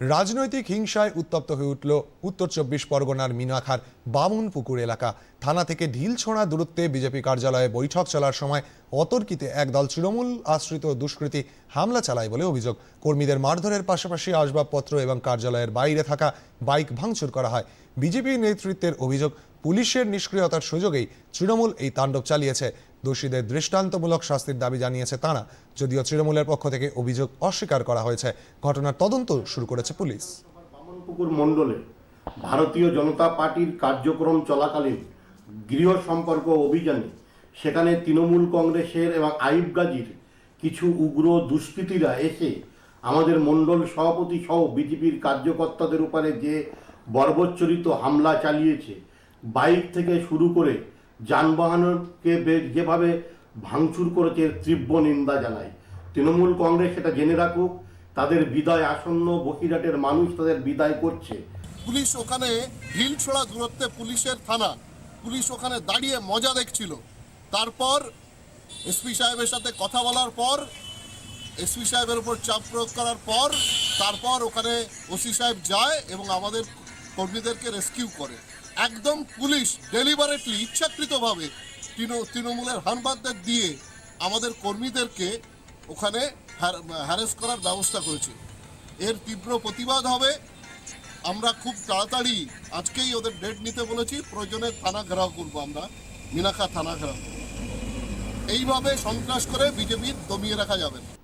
রাজনৈতিক হিংসায় উত্তপ্ত হয়ে উঠল উত্তর চব্বিশ পরগনার মিনাখার বামুনপুকুর এলাকা। থানা থেকে ঢিল ছোঁড়া দূরত্বে বিজেপি কার্যালয়ে বৈঠক চলার সময় অতর্কিতে একদল তৃণমূল আশ্রিত দুষ্কৃতী হামলা চালায় বলে অভিযোগ। কর্মীদের মারধরের পাশাপাশি আসবাবপত্র এবং কার্যালয়ের বাইরে থাকা বাইক ভাঙচুর করা হয়। বিজেপি নেতৃত্বের অভিযোগ পুলিশের নিষ্ক্রিয়তার সুযোগেই তৃণমূল এই তাণ্ডব চালিয়েছে। দোষীদের দৃষ্টান্তমূলক শাস্তির দাবি জানিয়েছে তারা, যদিও তৃণমূলের পক্ষ থেকে অভিযোগ অস্বীকার করা হয়েছে। ঘটনার তদন্ত শুরু করেছে পুলিশ। বামনপুকুর মণ্ডলে ভারতীয় জনতা পার্টির কার্যক্রম চলাকালীন গৃহ সম্পর্ক অভিযানে সেখানে তৃণমূল কংগ্রেসের এবং আইব গাজীর কিছু উগ্র দুষ্কৃতীরা এসে আমাদের মণ্ডল সভাপতি সহ বিজেপির কার্যকর্তাদের উপরে যে বর্বচ্চরিত হামলা চালিয়েছে, বাইক থেকে শুরু করে যানবাহনকে যেভাবে ভাঙচুর করেছে তীব্র নিন্দা জানায় তৃণমূল কংগ্রেস সেটা জেনে রাখুক, তাদের বিদায় আসন্ন বহিরাটের মানুষ তাদের বিদায় করছে। পুলিশ ওখানে ঢিল ছোড়া দূরত্বে পুলিশের থানা। পুলিশ ওখানে দাঁড়িয়ে মজা দেখছিল। তারপর এসপি সাহেবের সাথে কথা বলার পর, এসপি সাহেবের উপর চাপ প্রয়োগ করার পর, তারপর ওখানে ওসি সাহেব যায় এবং আমাদের কর্মীদেরকে রেস্কিউ করে। একদম পুলিশ ডেলিভারেটলি ইচ্ছাকৃতভাবে তৃণ- তৃণমূলের হানবাদদের দিয়ে আমাদের কর্মীদেরকে ওখানে হ্যারেস করার ব্যবস্থা করেছে। এর তীব্র প্রতিবাদ হবে। আমরা খুব তাড়াতাড়ি আজকেই ওদের ডেট নিতে বলেছি। প্রয়োজনে থানা ঘেরাও করব আমরা। মিনাখা থানা ঘেরাও। এইভাবে সন্ত্রাস করে বিজেপির দমিয়ে রাখা যাবে না।